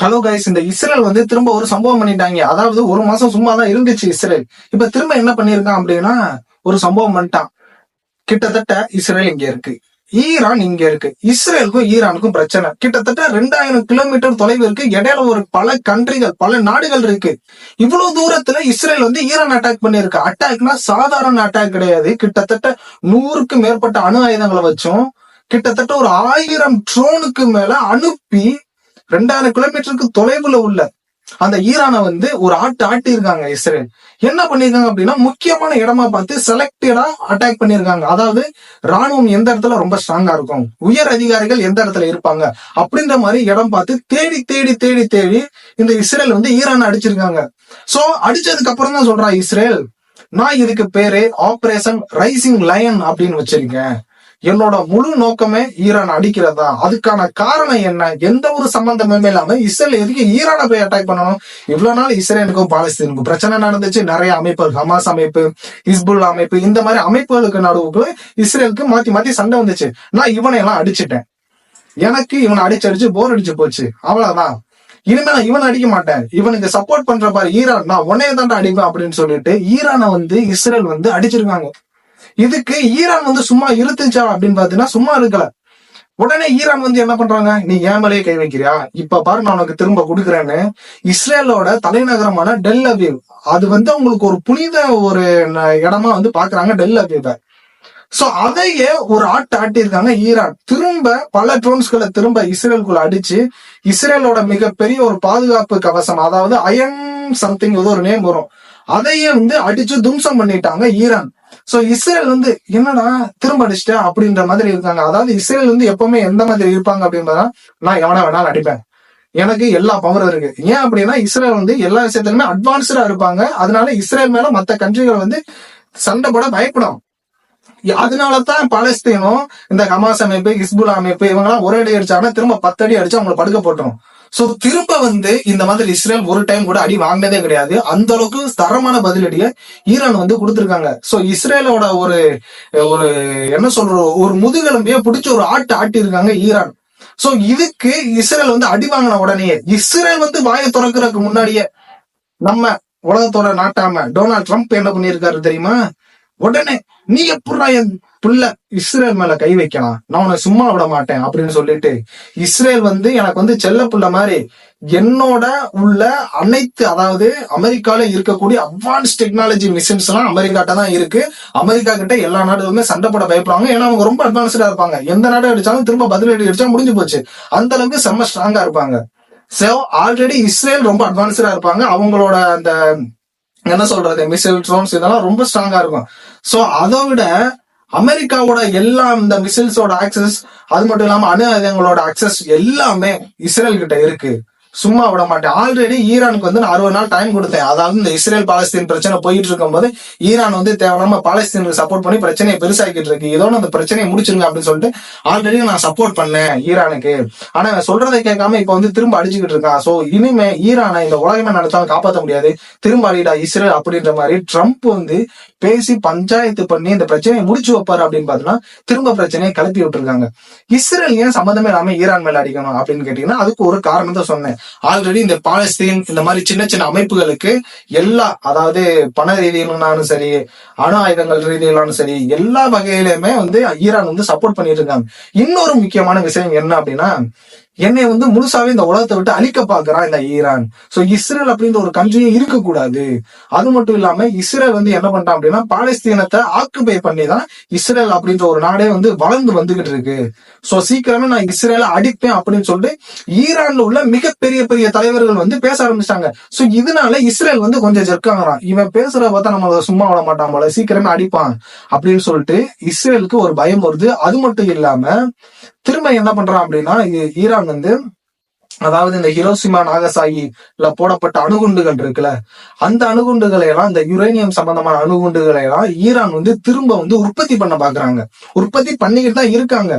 Hello guys இந்த Israel வந்து திரும்ப ஒரு சம்பவம் பண்ணிட்டாங்க. அதாவது ஒரு மாசம் சும்மா தான் இருந்துச்சு இஸ்ரேல். இப்ப திரும்ப என்ன பண்ணிருக்கான் அப்படின்னா ஒரு சம்பவம் பண்ணிட்டான். கிட்டத்தட்ட இஸ்ரேல் இங்க இருக்கு. ஈரான் இங்க இருக்கு. இஸ்ரேலுக்கும் ஈரானுக்கும் பிரச்சனை. கிட்டத்தட்ட ரெண்டாயிரம் கிலோமீட்டர் தொலைவு இருக்கு. இடையில ஒரு பல கண்ட்ரிகள் பல நாடுகள் இருக்கு. இவ்வளவு தூரத்துல இஸ்ரேல் வந்து ஈரான் அட்டாக் பண்ணிருக்கு அட்டாக்னா சாதாரண அட்டாக் கிடையாது. கிட்டத்தட்ட நூறுக்கு மேற்பட்ட அணு ஆயுதங்களை வச்சும் கிட்டத்தட்ட ஒரு ஆயிரம் ட்ரோனுக்கு மேல அனுப்பி ரெண்டாயிரம் கிலோமீட்டருக்கு தொலைவுல உள்ள அந்த ஈரானை வந்து ஒரு ஆட்டு ஆட்டி இருக்காங்க இஸ்ரேல். என்ன பண்ணிருக்காங்க அப்படின்னா முக்கியமான இடமா பார்த்து செலக்டடா அட்டாக் பண்ணிருக்காங்க அதாவது ராணுவம் எந்த இடத்துல ரொம்ப ஸ்ட்ராங்கா இருக்கும்? உயர் அதிகாரிகள் எந்த இடத்துல இருப்பாங்க? அப்படின்ற மாதிரி இடம் பார்த்து தேடி தேடி தேடி தேடி இந்த இஸ்ரேல் வந்து ஈரானை அடிச்சிருக்காங்க. சோ அடிச்சதுக்கு அப்புறம் தான் சொல்றா இஸ்ரேல் நான் இதுக்கு பேரு ஆபரேஷன் ரைசிங் லயன் அப்படின்னு வச்சிருக்கேன். என்னோட முழு நோக்கமே ஈரான் அடிக்கிறதா? அதுக்கான காரணம் என்ன? எந்த ஒரு சம்பந்தமுமே இல்லாம இஸ்ரேல் எதுக்கு ஈரானை போய் அட்டாக் பண்ணணும்? இவ்வளவு நாள் இஸ்ரேலுக்கும் பாலஸ்தீனுக்கும் பிரச்சனை நடந்துச்சு. நிறைய அமைப்புகள் ஹமாஸ் அமைப்பு ஹிஸ்புல் அமைப்பு இந்த மாதிரி அமைப்புகளுக்கு நடுவுக்கு இஸ்ரேலுக்கு மாத்தி மாத்தி சண்டை வந்துச்சு. நான் இவனை எல்லாம் அடிச்சிட்டேன். எனக்கு இவனை அடிச்சு அடிச்சு போர் அடிச்சு போச்சு. அவ்வளவுதான். இனிமே நான் இவன் அடிக்க மாட்டேன். இவனுக்கு சப்போர்ட் பண்ற பாரு ஈரான். நான் உன்னைய தாண்டா அடிப்பேன் அப்படின்னு சொல்லிட்டு ஈரானை வந்து இஸ்ரேல் வந்து அடிச்சிருக்காங்க. இதுக்கு ஈரான் வந்து சும்மா இருத்துச்சா அப்படின்னு பாத்தீங்கன்னா சும்மா இருக்கல. உடனே ஈரான் வந்து என்ன பண்றாங்க? நீ ஏமலையே கை வைக்கிறியா? இப்ப பாரு நான் உனக்கு திரும்ப கொடுக்குறேன்னு இஸ்ரேலோட தலைநகரமான டெல் அபீவ் அது வந்து அவங்களுக்கு ஒரு புனித ஒரு இடமா வந்து பாக்குறாங்க டெல் அபீவை சோ அதையே ஒரு ஆட்டு ஆட்டியிருக்காங்க ஈரான். திரும்ப பல ட்ரோன்ஸ்களை திரும்ப இஸ்ரேலுக்குள்ள அடிச்சு இஸ்ரேலோட மிகப்பெரிய ஒரு பாதுகாப்பு கவசம் அதாவது அயன் சம்திங் ஏதோ ஒரு நேம் வரும். அதையே வந்து அடிச்சு தும்சம் பண்ணிட்டாங்க ஈரான். சோ இஸ்ரேல் வந்து என்னடா திரும்ப அடிச்சிட்ட அப்படின்ற மாதிரி இருக்காங்க. அதாவது இஸ்ரேல் வந்து எப்பவுமே எந்த மாதிரி இருப்பாங்க அப்படின்றதா நான் எவனா வேணாலும் அடிப்பேன். எனக்கு எல்லா பவரும் இருக்கு. ஏன் அப்படின்னா இஸ்ரேல் வந்து எல்லா விஷயத்திலுமே அட்வான்ஸ்டா இருப்பாங்க. அதனால இஸ்ரேல் மேல மத்த கண்ட்ரிகள் வந்து சண்டை போட பயப்படும். அதனாலதான் பாலஸ்தீனும் இந்த ஹமாஸ் அமைப்பு ஹிஸ்புல் அமைப்பு இவங்க எல்லாம் ஒரு அடி அடிச்சாங்கன்னா திரும்ப பத்து அடி அடிச்சு அவங்களை படுக்க போட்டுரும். சோ திரும்ப வந்து இந்த மாதிரி இஸ்ரேல் ஒரு டைம் கூட அடி வாங்கினதே கிடையாது. அந்த அளவுக்கு தரமான பதிலடியை ஈரான் வந்து கொடுத்துருக்காங்க. சோ இஸ்ரேலோட ஒரு ஒரு என்ன சொல்றோம் ஒரு முதுகெலும்பிய பிடிச்ச ஒரு ஆட்டு ஆட்டி இருக்காங்க ஈரான். சோ இதுக்கு இஸ்ரேல் வந்து அடி வாங்கின உடனே இஸ்ரேல் வந்து வாயை திறக்கறதுக்கு முன்னாடியே நம்ம உலகத்தோட நாட்டாம டொனால்ட் ட்ரம்ப் என்ன பண்ணியிருக்காரு தெரியுமா? உடனே நீ எப்படா என் புள்ள இஸ்ரேல் மேல கை வைக்கலாம். நான் உன்னை சும்மா விட மாட்டேன் அப்படின்னு சொல்லிட்டு இஸ்ரேல் வந்து எனக்கு வந்து செல்ல புள்ள மாதிரி என்னோட உள்ள அனைத்து அதாவது அமெரிக்கால இருக்கக்கூடிய அட்வான்ஸ் டெக்னாலஜி மிஷின்ஸ் எல்லாம் அமெரிக்காட்ட தான் இருக்கு. அமெரிக்கா கிட்ட எல்லா நாடுகளுமே சண்டை போட பயப்படுவாங்க. ஏன்னா அவங்க ரொம்ப அட்வான்ஸ்டா இருப்பாங்க. எந்த நாடு அடிச்சாலும் திரும்ப பதிலடி அடிச்சா முடிஞ்சு போச்சு. அந்த அளவுக்கு செம்ம ஸ்ட்ராங்கா இருப்பாங்க. சோ ஆல்ரெடி இஸ்ரேல் ரொம்ப அட்வான்ஸ்டா இருப்பாங்க. அவங்களோட அந்த என்ன சொல்றது மிசைல் ட்ரோன்ஸ் இதெல்லாம் ரொம்ப ஸ்ட்ராங்கா இருக்கும். சோ அதை விட அமெரிக்காவோட எல்லா இந்த மிசைல்ஸோட ஆக்சஸ் அது மட்டும் இல்லாம அணு ஆயுதங்களோட ஆக்சஸ் எல்லாமே இஸ்ரேல் கிட்ட இருக்கு. சும்மா விட மாட்டேன். ஆல்ரெடி ஈரானுக்கு வந்து நான் அறுபது நாள் டைம் கொடுத்தேன். அதாவது இந்த இஸ்ரேல் பாலஸ்தீன் பிரச்சனை போயிட்டு இருக்கும்போது ஈரான் வந்து தேவையில்லாம பாலஸ்தீனுக்கு சப்போர்ட் பண்ணி பிரச்சனையை பெருசாக்கிட்டு இருக்கு. இதோட அந்த பிரச்சனையை முடிச்சிருங்க அப்படின்னு சொல்லிட்டு ஆல்ரெடி நான் சப்போர்ட் பண்ணேன் ஈரானுக்கு. ஆனா சொல்றதை கேட்காம இப்ப வந்து திரும்ப அடிச்சுக்கிட்டு இருக்கான் சோ இனிமே ஈரானை இந்த உலகமே நடத்தாலும் காப்பாற்ற முடியாது. திரும்ப அடிடா இஸ்ரேல் அப்படின்ற மாதிரி ட்ரம்ப் வந்து பேசி பஞ்சாயத்து பண்ணி இந்த பிரச்சனையை முடிச்சு வைப்பாரு அப்படின்னு பாத்தீங்கன்னா திரும்ப பிரச்சனையை கிளப்பி விட்டுருக்காங்க. இஸ்ரேல் ஏன் சம்மந்தமே இல்லாம ஈரான் மேல அடிக்கணும் அப்படின்னு கேட்டீங்கன்னா அதுக்கு ஒரு காரணத்தை சொன்னேன். ஆல்ரெடி இந்த பாலஸ்தீன் இந்த மாதிரி சின்ன சின்ன அமைப்புகளுக்கு எல்லா அதாவது பண ரீதியிலானும் சரி அணு ஆயுதங்கள் ரீதியிலானும் சரி எல்லா வகையிலுமே வந்து ஈரான் வந்து சப்போர்ட் பண்ணிட்டு இருக்காங்க. இன்னொரு முக்கியமான விஷயம் என்ன அப்படின்னா என்னை வந்து முழுசாவே இந்த உலகத்தை விட்டு அழிக்க பாக்குறான் இந்த ஈரான். சோ இஸ்ரேல் அப்படின்ற ஒரு கண்ட்ரியே இருக்கக்கூடாது. அது மட்டும் இல்லாம இஸ்ரேல் வந்து என்ன பண்றான் அப்படின்னா பாலஸ்தீனத்தை ஆக்குபை பண்ணி தான் இஸ்ரேல் அப்படின்ற ஒரு நாடே வந்து வளர்ந்து வந்துகிட்டு இருக்கு. சோ சீக்கிரமே நான் இஸ்ரேல அடிப்பேன் அப்படின்னு சொல்லிட்டு ஈரான்ல உள்ள மிகப்பெரிய பெரிய தலைவர்கள் வந்து பேச ஆரம்பிச்சாங்க சோ இதனால இஸ்ரேல் வந்து கொஞ்சம் ஜெர்க்காங்கிறான் இவன் பேசுற பார்த்தா நம்ம சும்மா விட மாட்டான் போல சீக்கிரமே அடிப்பான் அப்படின்னு சொல்லிட்டு இஸ்ரேலுக்கு ஒரு பயம் வருது. அது மட்டும் இல்லாம திரும்ப என்ன பண்றான் அப்படின்னா ஈரான் ஈரான் வந்து அதாவது இந்த ஹிரோசிமா நாகசாகில போடப்பட்ட அணுகுண்டுகள் இருக்குல்ல அந்த அணுகுண்டுகளை எல்லாம் இந்த யுரேனியம் சம்பந்தமான அணுகுண்டுகளை எல்லாம் ஈரான் வந்து திரும்ப வந்து உற்பத்தி பண்ண பாக்குறாங்க. உற்பத்தி பண்ணிக்கிட்டு தான் இருக்காங்க.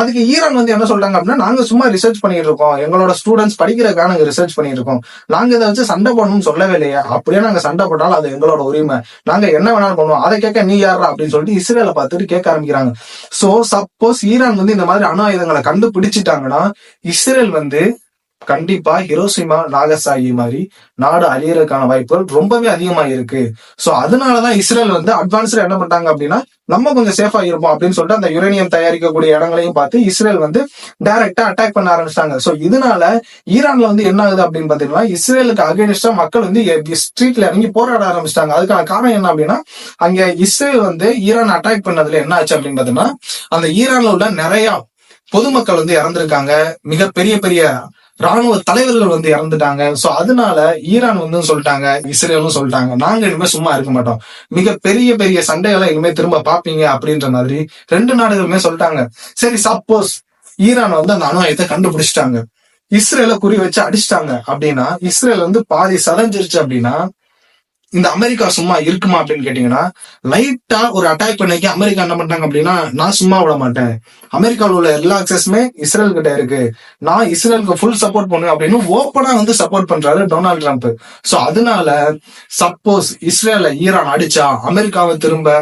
அதுக்கு ஈரான் வந்து என்ன சொல்றாங்க அப்படின்னா நாங்க சும்மா ரிசர்ச் பண்ணிட்டு இருக்கோம். எங்களோட ஸ்டூடெண்ட்ஸ் படிக்கிறதுக்காக நாங்க ரிசர்ச் பண்ணிட்டு இருக்கோம். நாங்க இதை வச்சு சண்டை போடணும்னு சொல்லவே இல்லையா? அப்படியே நாங்க சண்டை போட்டாலும் அது எங்களோட உரிமை. நாங்க என்ன வேணாலும் பண்ணுவோம். அதை கேட்க நீ யாரா அப்படின்னு சொல்லிட்டு இஸ்ரேலை பார்த்துட்டு கேட்க ஆரம்பிக்கிறாங்க. சோ சப்போஸ் ஈரான் வந்து இந்த மாதிரி அணு ஆயுதங்களை கண்டுபிடிச்சிட்டாங்கன்னா இஸ்ரேல் வந்து கண்டிப்பா ஹிரோசிமா நாகசாகி மாதிரி நாடு அழியறதுக்கான வாய்ப்புகள் ரொம்பவே அதிகமா இருக்கு. சோ அதனாலதான் இஸ்ரேல் வந்து அட்வான்ஸ்ல என்ன பண்றாங்க அப்படின்னா நம்ம கொஞ்சம் சேஃபா இருப்போம் அப்படின்னு சொல்லிட்டு அந்த யுரேனியம் தயாரிக்கக்கூடிய இடங்களையும் பார்த்து இஸ்ரேல் வந்து டைரக்டா அட்டாக் பண்ண ஆரம்பிச்சிட்டாங்க. சோ இதனால ஈரான்ல வந்து என்ன ஆகுது அப்படின்னு பாத்தீங்கன்னா இஸ்ரேலுக்கு அகேனிஸ்டா மக்கள் வந்து ஸ்ட்ரீட்ல இறங்கி போராட ஆரம்பிச்சிட்டாங்க. அதுக்கான காரணம் என்ன அப்படின்னா அங்க இஸ்ரேல் வந்து ஈரான் அட்டாக் பண்ணதுல என்ன ஆச்சு அப்படின்னு பாத்தீங்கன்னா அந்த ஈரான்ல உள்ள நிறைய பொதுமக்கள் வந்து இறந்திருக்காங்க. மிக பெரிய பெரிய ராணுவ தலைவர்கள் வந்து இறந்துட்டாங்க. சோ அதனால ஈரான் வந்து சொல்லிட்டாங்க இஸ்ரேலும் சொல்லிட்டாங்க. நாங்க இனிமே சும்மா இருக்க மாட்டோம். மிக பெரிய பெரிய சண்டைகளை இனிமே திரும்ப பாப்பீங்க அப்படின்ற மாதிரி ரெண்டு நாடுகளுமே சொல்லிட்டாங்க. சரி சப்போஸ் ஈரான் வந்து அந்த அணு ஆயுதத்தை கண்டுபிடிச்சிட்டாங்க. இஸ்ரேல குறி வச்சு அடிச்சிட்டாங்க. அப்படின்னா இஸ்ரேல் வந்து பாதி சதஞ்சிருச்சு அப்படின்னா இந்த அமெரிக்கா சும்மா இருக்குமா அப்படின்னு கேட்டீங்கன்னா லைட்டா ஒரு அட்டாக் பண்ணிக்க அமெரிக்கா என்ன பண்றாங்க அப்படின்னா நான் சும்மா விட மாட்டேன். அமெரிக்காவில் உள்ள எல்லா அக்சஸுமே இஸ்ரேல் கிட்ட இருக்கு. நான் இஸ்ரேலுக்கு ஃபுல் சப்போர்ட் பண்ணுவேன் அப்படின்னு ஓப்பனா வந்து சப்போர்ட் பண்றாரு டொனால்ட் ட்ரம்ப். சோ அதனால சப்போஸ் இஸ்ரேல ஈரான் அடிச்சா அமெரிக்காவை திரும்ப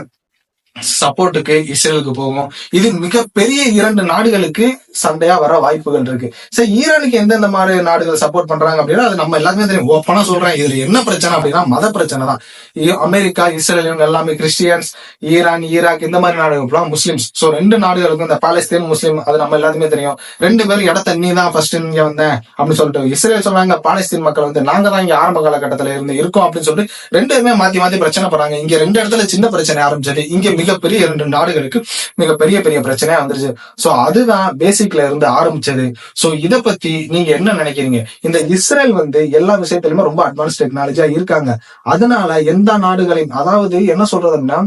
சப்போர்ட்டுக்கு இஸ்ரேலுக்கு போகும். இது மிகப்பெரிய இரண்டு நாடுகளுக்கு சண்டையா வர வாய்ப்புகள் இருக்கு. சரி ஈரானுக்கு எந்தெந்த மாதிரி நாடுகள் சப்போர்ட் பண்றாங்க அப்படின்னா அது நம்ம எல்லாருமே தெரியும். ஓப்பனா சொல்றேன். இதுல என்ன பிரச்சனை அப்படின்னா மத பிரச்சனை தான். அமெரிக்கா இஸ்ரேல் இவங்க எல்லாமே கிறிஸ்டியன்ஸ் ஈரான் ஈராக் இந்த மாதிரி நாடுகள் முஸ்லிம்ஸ் சோ ரெண்டு நாடுகளுக்கும் இந்த பாலஸ்தீன் முஸ்லீம் அது நம்ம எல்லாருமே தெரியும். ரெண்டு பேரும் இடத்த நீ தான் ஃபர்ஸ்ட் இங்க வந்தேன் அப்படின்னு சொல்லிட்டு. இஸ்ரேல் சொன்னாங்க பாலஸ்தீன் மக்கள் வந்து நாங்க தான் இங்க ஆரம்ப காலகட்டத்துல இருந்து இருக்கோம் அப்படின்னு சொல்லிட்டு ரெண்டுமே மாத்தி மாத்தி பிரச்சனை பண்றாங்க. இங்க ரெண்டு இடத்துல சின்ன பிரச்சனை ஆரம்பிச்சது. இங்க மிகப்பெரிய இரண்டு நாடுகளுக்கு மிகப்பெரிய பெரிய பிரச்சனையா வந்துருச்சு. சோ அதுதான் பேசிக்ல இருந்து ஆரம்பிச்சது. சோ இத பத்தி நீங்க என்ன நினைக்கிறீங்க? இந்த இஸ்ரேல் வந்து எல்லா விஷயத்திலுமே ரொம்ப அட்வான்ஸ் டெக்னாலஜியா இருக்காங்க. அதனால எந்த நாடுகளையும் அதாவது என்ன சொல்றதுன்னா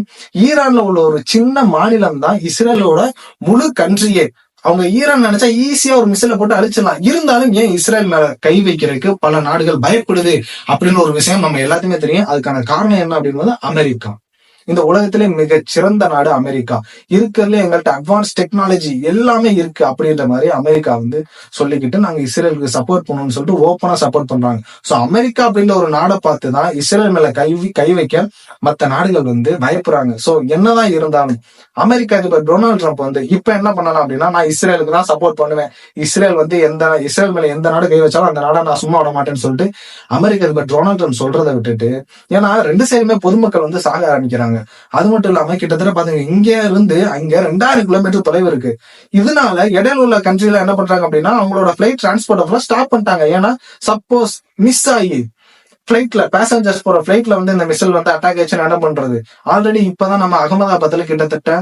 ஈரான்ல உள்ள ஒரு சின்ன மாநிலம் தான் இஸ்ரேலோட முழு கண்ட்ரியே அவங்க ஈரான் நினைச்சா ஈஸியா ஒரு மிசில போட்டு அழிச்சிடலாம். இருந்தாலும் ஏன் இஸ்ரேல் மேல கை வைக்கிறதுக்கு பல நாடுகள் பயப்படுது? அப்படின்னு ஒரு விஷயம் நம்ம எல்லாத்தையுமே தெரியும். அதுக்கான காரணம் என்ன அப்படின்னு அமெரிக்கா. இந்த உலகத்திலே மிக சிறந்த நாடு அமெரிக்கா. இருக்கிறதுல எங்கள்கிட்ட அட்வான்ஸ் டெக்னாலஜி எல்லாமே இருக்கு அப்படின்ற மாதிரி அமெரிக்கா வந்து சொல்லிக்கிட்டு நாங்க இஸ்ரேலுக்கு சப்போர்ட் பண்ணணும்னு சொல்லிட்டு ஓப்பனா சப்போர்ட் பண்றாங்க. சோ அமெரிக்கா அப்படின்ற ஒரு நாடை பார்த்து தான் இஸ்ரேல் மேல கை கை வைக்க மற்ற நாடுகள் வந்து பயப்படுறாங்க சோ என்னதான் இருந்தாலும் அமெரிக்கா அதிபர் டொனால்ட் ட்ரம்ப் வந்து இப்ப என்ன பண்ணலாம் அப்படின்னா நான் இஸ்ரேலுக்கு தான் சப்போர்ட் பண்ணுவேன். இஸ்ரேல் வந்து எந்த இஸ்ரேல் மேல எந்த நாடு கை வச்சாலும் அந்த நாடை நான் சும்மா விட மாட்டேன்னு சொல்லிட்டு அமெரிக்க அதிபர் டொனால்ட் ட்ரம்ப் சொல்றதை விட்டுட்டு ஏன்னா ரெண்டு சைடுமே பொதுமக்கள் வந்து சாக ஆரம்பிக்கிறாங்க. அது மட்டும் இல்லாம கிட்டத்தட்ட பாத்தீங்க இங்க இருந்து அங்க ரெண்டாயிரம் கிலோமீட்டர் தொலைவு இருக்கு. இதனால இடையில உள்ள கண்ட்ரில என்ன பண்றாங்க அப்படின்னா அவங்களோட பிளைட் டிரான்ஸ்போர்ட் ஸ்டாப் பண்ணிட்டாங்க. ஏன்னா சப்போஸ் மிஸ் ஆகி பிளைட்ல பேசஞ்சர்ஸ் போற பிளைட்ல வந்து இந்த மிசைல் வந்து அட்டாக் ஆச்சுன்னா என்ன பண்றது? ஆல்ரெடி இப்பதான் நம்ம அகமதாபாத்ல கிட்டத்தட்ட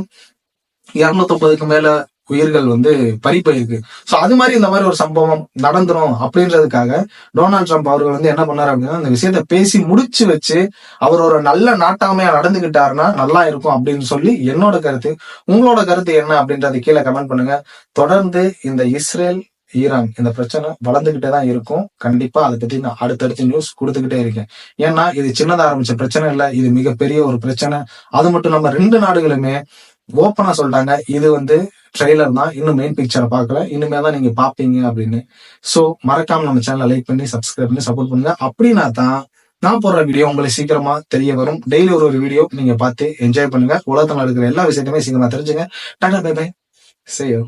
இருநூத்தி முப்பதுக்கு மேல உயிர்கள் வந்து பறிப்பயிருக்கு. ஸோ அது மாதிரி இந்த மாதிரி ஒரு சம்பவம் நடந்துரும் அப்படின்றதுக்காக டொனால்ட் ட்ரம்ப் அவர்கள் வந்து என்ன பண்ணாரு அப்படின்னா அந்த விஷயத்த பேசி முடிச்சு வச்சு அவர் ஒரு நல்ல நாட்டாமையா நடந்துகிட்டாருன்னா நல்லா இருக்கும் அப்படின்னு சொல்லி என்னோட கருத்து. உங்களோட கருத்து என்ன அப்படின்றத கீழே கமெண்ட் பண்ணுங்க. தொடர்ந்து இந்த இஸ்ரேல் ஈரான் இந்த பிரச்சனை வளர்ந்துகிட்டே தான் இருக்கும். கண்டிப்பா அதை பத்தி நான் அடுத்தடுத்து நியூஸ் கொடுத்துக்கிட்டே இருக்கேன். ஏன்னா இது சின்னதா ஆரம்பிச்ச பிரச்சனை இல்லை. இது மிகப்பெரிய ஒரு பிரச்சனை. அது மட்டும் நம்ம ரெண்டு நாடுகளுமே ஓப்பனா சொல்லிட்டாங்க. இது வந்து ட்ரெய்லர் தான். இன்னும் மெயின் பிக்சரை பார்க்கல. இனிமே தான் நீங்க பாப்பீங்க அப்படின்னு. சோ மறக்காம நம்ம சேனலை லைக் பண்ணி சப்ஸ்கிரைப் பண்ணி சப்போர்ட் பண்ணுங்க. அப்படின்னா தான் நான் போடுற வீடியோ உங்களுக்கு சீக்கிரமா தெரிய வரும். டெய்லி ஒரு ஒரு வீடியோ நீங்க பார்த்து என்ஜாய் பண்ணுங்க. உலகத்தில் நடக்கிற எல்லா விஷயத்தையுமே சீக்கிரமா தெரிஞ்சுங்க. டாடா பை பை செய்யும்